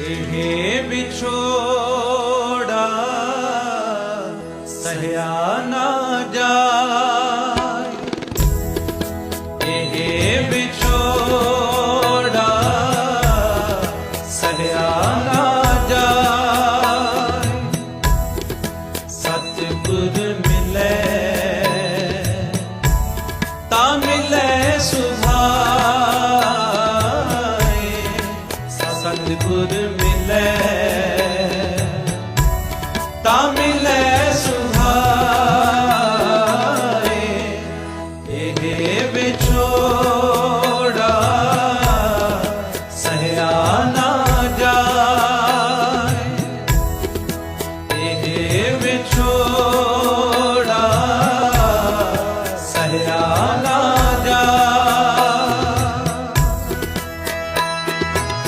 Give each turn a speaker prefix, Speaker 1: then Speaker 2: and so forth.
Speaker 1: ਇਹ ਵਿਛੋੜਾ ਸਹਿਆ ਨਾ ਜਾਏ। ਇਹ ਵਿਛੋੜਾ ਸਹਿਆ ਨਾ ਜਾਏ। ਸਤਿਗੁਰ ਸਤਿਗੁਰ ਮਿਲੈ। ਤਾਂ ਮਿਲੈ ਸੁਹਾਰੇ ਇਹ ਵਿਛੋੜਾ ਸਹਿਆ ਨਾ ਜਾਏ। ਇਹ ਵਿਛੋੜਾ ਸਹਿਆ ਨਾ